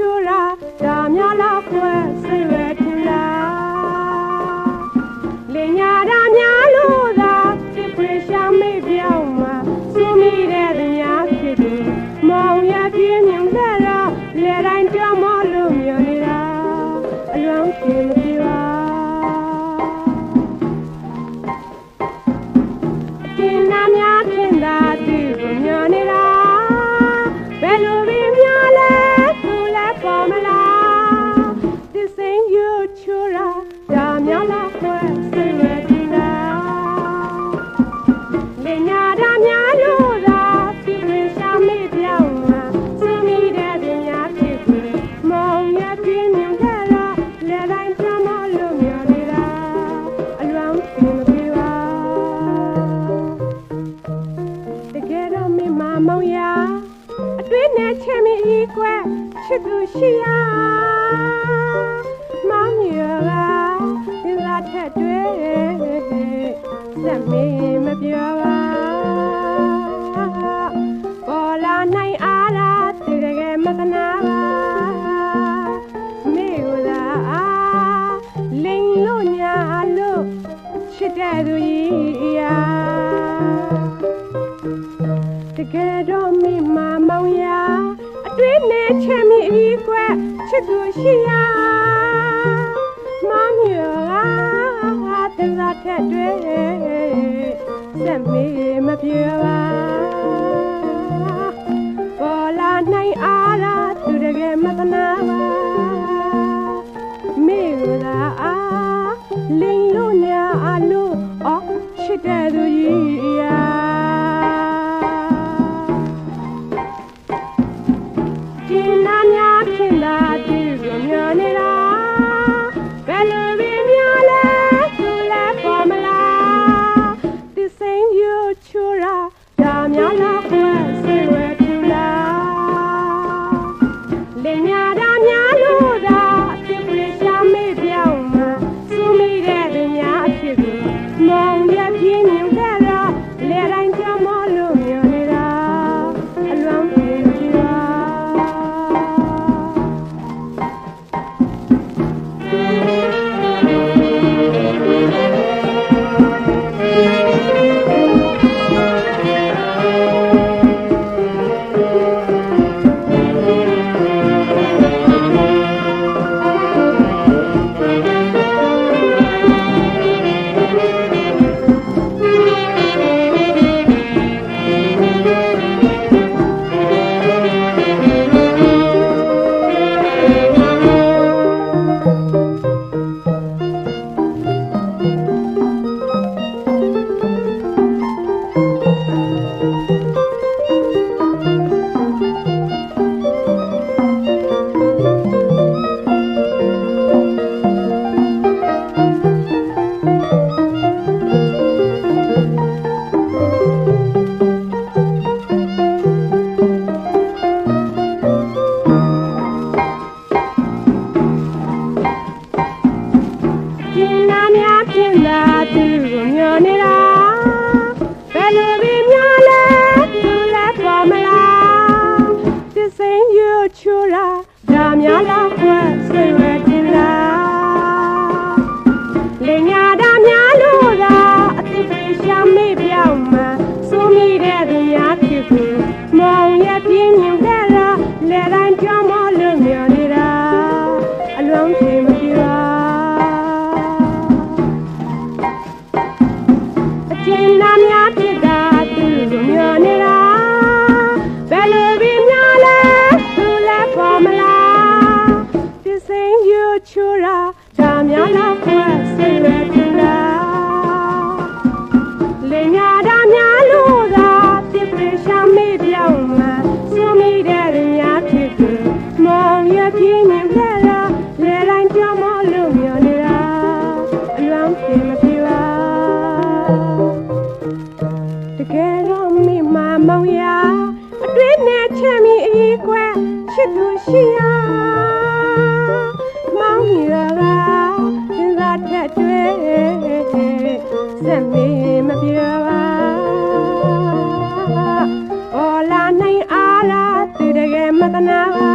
ချူလာဒါများလာခွဲဆွေ ချစ်သူရှိရမောင်ရပါ သက်မင်းမပြောပါပေါ်လာနိုင်အားလားတကယ်မသနာပါမေဝလာအားလိန်လို့ညာလို့ချစ်တဲ့သူကြီးရာတကယ်တော့မိမမောင်ရာအတွေ့နဲ့ချမ်းမြေကြီးကွချစ်သူရှိရာ ထင်သာထက်တွေ့ဆက်မေးမပြေပါပေါ်လာနိုင်အားလားသူတကယ်မတနာပါမေကသာ များလားခွဲစိတ်လည်းထူလာလေညာဒါများလို့သာတိပရိရှာမေပြောင်းမှာစုမိတဲ့လေညာဖြစ်ကမောင်ရပြင်းမြင်ခဲ့လားလေတိုင်းကြောင့်မလို့မျောနေလားအလွန်ဖြစ်မဖြစ်လားတကယ်တော့မိမမောင်ရအတွင်းနဲ့ချမ်းမီအေးကွယ်ချစ်သူရှိရာ Mami, la la. နေမပြေပါအော်လာနိုင်အားလားသူတကယ်မတနာပါ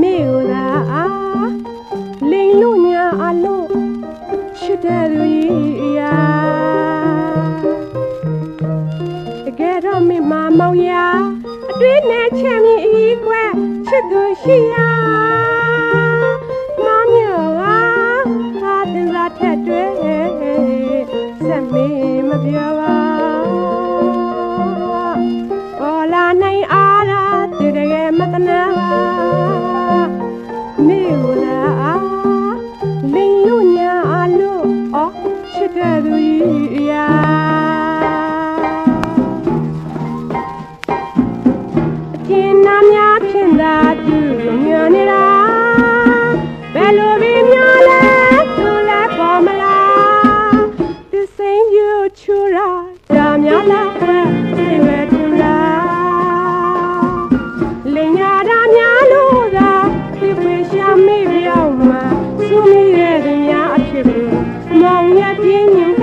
မေဟူသာအားလိန်လို့ညာအလို့ချစ်တဲ့လူကြီးရာတကယ်တော့မမောင်ရာအတွေ့နဲ့ချမ်းမြေဤကွချစ်သူရှိရာ တနာမေဝနာလိန်လို့ညာအလို့အော်ချစ်တဲ့သူရာအတင်နာများဖြင့်သာသူညွန်နေတာဘယ်လိုပြီးများလဲသူလဲပေါ်မလား The same you chura ဒါများလား Мол, я денег.